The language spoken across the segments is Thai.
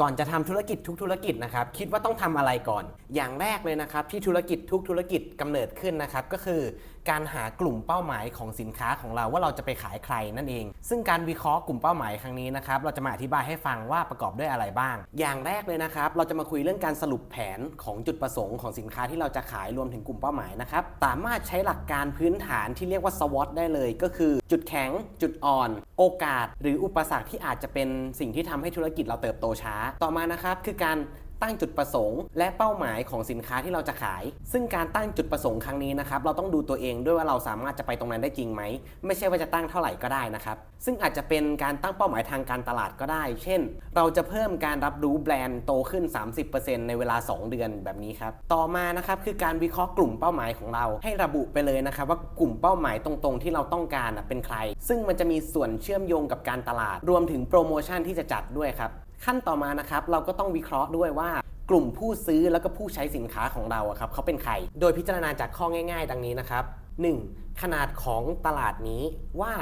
ก่อนจะทำธุรกิจทุกธุรกิจนะครับคิดว่าต้องทำอะไรก่อน อย่างแรกเลยนะครับที่ธุรกิจทุกธุรกิจกำเนิดขึ้นนะครับก็คือการหากลุ่มเป้าหมายของสินค้าของเราว่าเราจะไปขายใครนั่นเอง ซึ่งการวิเคราะห์กลุ่มเป้าหมายครั้งนี้นะครับเราจะมาอธิบายให้ฟังว่าประกอบด้วยอะไรบ้าง อย่างแรกเลยนะครับเราจะมาคุยเรื่องการสรุปแผนของจุดประสงค์ของสินค้าที่เราจะขายรวมถึงกลุ่มเป้าหมายนะครับสามารถใช้หลักการพื้นฐานที่เรียกว่า SWOT ได้เลย ก็คือจุดแข็ง จุดอ่อน โอกาส หรืออุปสรรคที่อาจจะเป็นสิ่งที่ทำให้ธุรกิจเราเติบโตช้า ต่อมานะครับคือการ ตั้งจุดประสงค์ และเป้าหมายของสินค้าที่เราจะขาย ซึ่งการตั้งจุดประสงค์ครั้งนี้นะครับเราต้องดูตัวเองด้วยว่าเราสามารถจะไปตรงนั้นได้จริงไหม ไม่ใช่ว่าจะตั้งเท่าไหร่ก็ได้นะครับ ซึ่งอาจจะเป็นการตั้งเป้าหมายทางการตลาดก็ได้ เช่น เราจะเพิ่มการรับรู้แบรนด์โตขึ้น 30%ในเวลา 2 เดือนแบบนี้ครับ ต่อมานะครับคือการวิเคราะห์กลุ่มเป้าหมายของเรา ให้ระบุไปเลยนะครับว่ากลุ่มเป้าหมายตรงๆ ที่เราต้องการเป็นใคร ซึ่งมันจะมีส่วนเชื่อมโยงกับการตลาด รวมถึงโปรโมชั่นที่จะจัดด้วยครับ ขั้นต่อมานะครับเราก็ต้องวิเคราะห์ด้วยว่ากลุ่มผู้ซื้อแล้วก็ผู้ใช้สินค้าของเราครับเขาเป็นใคร โดยพิจารณาจากข้อง่าย ๆ ดังนี้นะครับ 1. ขนาดของตลาดนี้ว่า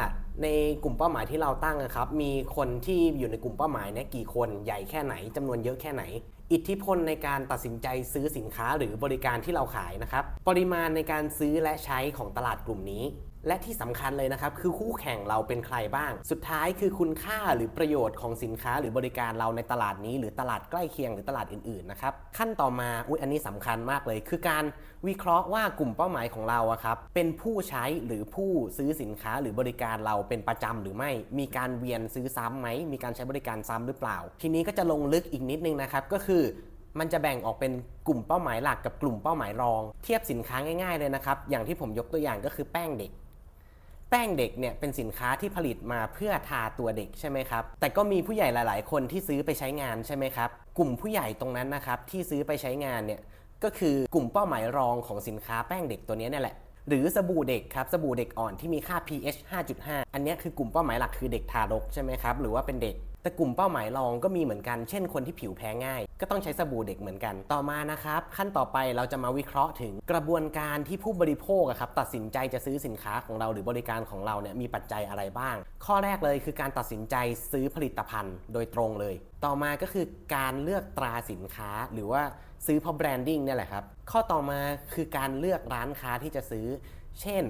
ในกลุ่มเป้าหมายที่เราตั้งนะครับ มีคนที่อยู่ในกลุ่มเป้าหมายเนี่ยกี่คนใหญ่แค่ไหนจำนวนเยอะแค่ไหน อิทธิพลในการตัดสินใจซื้อสินค้าหรือบริการที่เราขายนะครับ ปริมาณในการซื้อและใช้ของตลาดกลุ่มนี้ และที่สำคัญเลยนะครับ คือคู่แข่งเราเป็นใครบ้าง สุดท้ายคือคุณค่าหรือประโยชน์ของสินค้าหรือบริการเราในตลาดนี้ หรือตลาดใกล้เคียงหรือตลาดอื่นๆนะครับขั้นต่อมาอุ๊ยอันนี้สำคัญมากเลย คือการวิเคราะห์ว่ากลุ่มเป้าหมายของเราอะครับเป็นผู้ใช้หรือผู้ซื้อสินค้าหรือบริการเราเป็นประจำหรือไม่ มีการเวียนซื้อซ้ำไหมมีการใช้บริการซ้ำหรือเปล่า ทีนี้ก็จะลงลึกอีกนิดนึงนะครับก็คือมันจะแบ่งออกเป็นกลุ่มเป้าหมายหลักกับกลุ่มเป้าหมายรอง เทียบสินค้าง่ายๆเลยนะครับ อย่างที่ผมยกตัวอย่างก็คือแป้งเด็ก แป้งเด็กเนี่ยเป็นสินค้าที่ผลิตมาเพื่อทาตัวเด็กใช่ไหมครับ แต่ก็มีผู้ใหญ่หลาย ๆ คนที่ซื้อไปใช้งานใช่ไหมครับ กลุ่มผู้ใหญ่ตรงนั้นนะครับที่ซื้อไปใช้งานเนี่ยก็คือกลุ่มเป้าหมายรองของสินค้าแป้งเด็กตัวนี้เนี่ยแหละ หรือสบู่เด็กครับสบู่เด็กอ่อนที่มีค่า pH 5.5 อันนี้คือกลุ่มเป้าหมายหลักคือเด็กทารกใช่ไหมครับหรือว่าเป็นเด็กแต่กลุ่มเป้าหมายรองก็มีเหมือนกัน เช่นคนที่ผิวแพ้ง่าย ก็ต้องใช้สบู่เด็กเหมือนกัน ต่อมานะครับ ขั้นต่อไปเราจะมาวิเคราะห์ถึงกระบวนการที่ผู้บริโภคครับตัดสินใจจะซื้อสินค้าของเราหรือบริการของเราเนี่ยมีปัจจัยอะไรบ้าง ข้อแรกเลยคือการตัดสินใจซื้อผลิตภัณฑ์โดยตรงเลย ต่อมาก็คือการเลือกตราสินค้าหรือว่าซื้อเพราะแบรนดิ้งเนี่ยแหละครับข้อต่อมาคือการเลือกร้านค้าที่จะซื้อ เช่น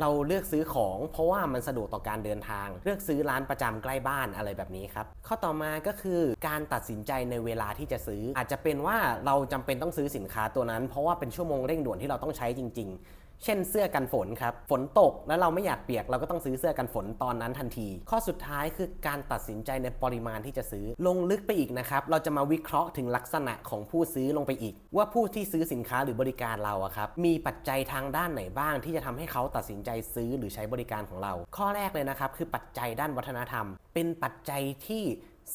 เราเลือกซื้อของ เพราะว่ามันสะดวกต่อการเดินทาง เลือกซื้อร้านประจำใกล้บ้านอะไรแบบนี้ครับ ข้อต่อมาก็คือการตัดสินใจในเวลาที่จะซื้อ อาจจะเป็นว่าเราจำเป็นต้องซื้อสินค้าตัวนั้น เพราะว่าเป็นชั่วโมงเร่งด่วนที่เราต้องใช้จริง ๆ เช่นเสื้อกันฝนครับ ฝนตกแล้วเราไม่อยากเปียกเราก็ต้องซื้อเสื้อกันฝนตอนนั้นทันที ข้อสุดท้ายคือการตัดสินใจในปริมาณที่จะซื้อ ลงลึกไปอีกนะครับ เราจะมาวิเคราะห์ถึงลักษณะของผู้ซื้อลงไปอีก ว่าผู้ที่ซื้อสินค้าหรือบริการเราอะครับ มีปัจจัยทางด้านไหนบ้าง ที่จะทำให้เขาตัดสินใจซื้อหรือใช้บริการของเรา ข้อแรกเลยนะครับคือปัจจัยด้านวัฒนธรรม เป็นปัจจัยที่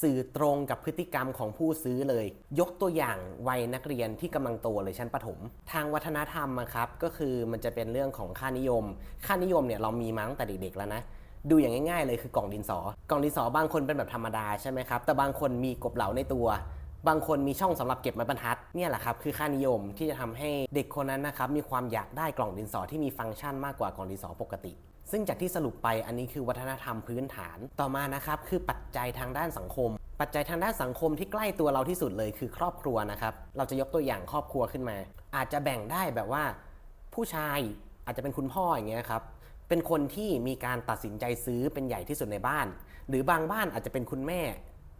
สื่อตรงกับพฤติกรรมของผู้ซื้อเลย ยกตัวอย่างวัยนักเรียนที่กำลังโตเลยชั้นประถม ทางวัฒนธรรมครับก็คือมันจะเป็นเรื่องของค่านิยม ค่านิยมเนี่ยเรามีมาตั้งแต่เด็กๆแล้วนะดูอย่างง่ายๆเลยคือกล่องดินสอ กล่องดินสอบางคนเป็นแบบธรรมดาใช่ไหมครับแต่บางคนมีกบเหลาในตัว บางคนมีช่องสำหรับเก็บไม้บรรทัดเนี่ยแหละครับคือค่านิยมที่จะทำให้เด็กคนนั้นนะครับมีความอยากได้กล่องดินสอที่มีฟังก์ชันมากกว่ากล่องดินสอปกติ ซึ่งจากที่สรุปไปอันนี้คือวัฒนธรรมพื้นฐานต่อมานะครับคือปัจจัยทางด้านสังคม ปัจจัยทางด้านสังคมที่ใกล้ตัวเราที่สุดเลยคือครอบครัวนะครับเราจะยกตัวอย่างครอบครัวขึ้นมา อาจจะแบ่งได้แบบว่า ผู้ชายอาจจะเป็นคุณพ่ออย่างเงี้ยครับเป็นคนที่มีการตัดสินใจซื้อเป็นใหญ่ที่สุดในบ้าน หรือบางบ้านอาจจะเป็นคุณแม่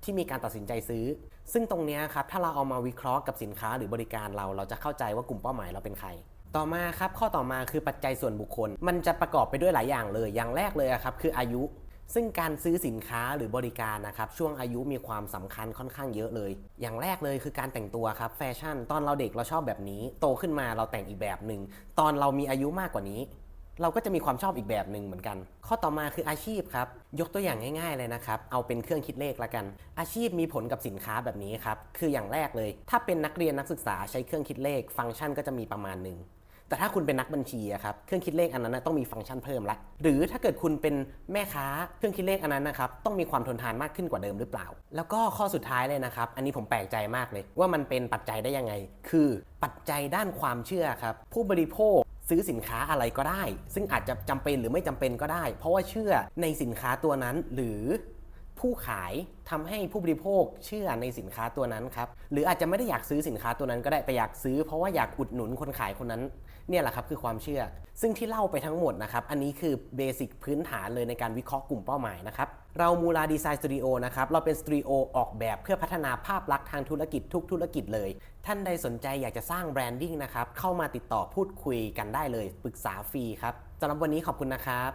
ที่มีการตัดสินใจซื้อ ซึ่งตรงเนี้ยครับถ้าเราเอามาวิเคราะห์กับสินค้าหรือบริการเรา เราจะเข้าใจว่ากลุ่มเป้าหมายเราเป็นใคร ต่อมาครับข้อต่อมาคือปัจจัยส่วนบุคคล มันจะประกอบไปด้วยหลายอย่างเลย อย่างแรกเลยครับคืออายุ ซึ่งการซื้อสินค้าหรือบริการนะครับช่วงอายุมีความสำคัญค่อนข้างเยอะเลย อย่างแรกเลยคือการแต่งตัวครับแฟชั่น ตอนเราเด็กเราชอบแบบนี้ โตขึ้นมาเราแต่งอีกแบบหนึ่งตอนเรามีอายุมากกว่านี้ เราก็จะมีความชอบอีกแบบหนึ่งเหมือนกัน ข้อต่อมาคืออาชีพครับยกตัวอย่างง่ายๆเลยนะครับเอาเป็นเครื่องคิดเลขละกัน อาชีพมีผลกับสินค้าแบบนี้ครับคืออย่างแรกเลย ถ้าเป็นนักเรียนนักศึกษาใช้เครื่องคิดเลข ฟังก์ชันก็จะมีประมาณหนึ่ง แต่ถ้าคุณเป็นนักบัญชีอะครับเครื่องคิดเลขอันนั้นต้องมีฟังก์ชันเพิ่มละหรือถ้าเกิดคุณเป็นแม่ค้าเครื่องคิดเลขอันนั้นนะครับต้องมีความทนทานมากขึ้นกว่าเดิมหรือเปล่า แล้วก็ข้อสุดท้ายเลยนะครับ อันนี้ผมแปลกใจมากเลย ว่ามันเป็นปัจจัยได้ยังไง คือปัจจัยด้านความเชื่อครับผู้บริโภคซื้อสินค้าอะไรก็ได้ ซึ่งอาจจะจำเป็นหรือไม่จำเป็นก็ได้ เพราะว่าเชื่อในสินค้าตัวนั้นหรือ ผู้ขายทำให้ผู้บริโภคเชื่อในสินค้าตัวนั้นครับหรืออาจจะไม่ได้อยากซื้อสินค้าตัวนั้นก็ได้แต่อยากซื้อ เพราะว่าอยากอุดหนุนคนขายคนนั้นเนี่ยแหละครับคือความเชื่อ ซึ่งที่เล่าไปทั้งหมดนะครับอันนี้คือเบสิกพื้นฐานเลยในการวิเคราะห์กลุ่มเป้าหมายนะครับเรามูลาดีไซน์สตูดิโอนะครับเราเป็นสตูดิโอออกแบบเพื่อพัฒนาภาพลักษณ์ทางธุรกิจทุกธุรกิจเลย ท่านใดสนใจอยากจะสร้างแบรนดิ้งนะครับเข้ามาติดต่อพูดคุยกันได้เลยปรึกษาฟรีครับสำหรับวันนี้ขอบคุณนะครับ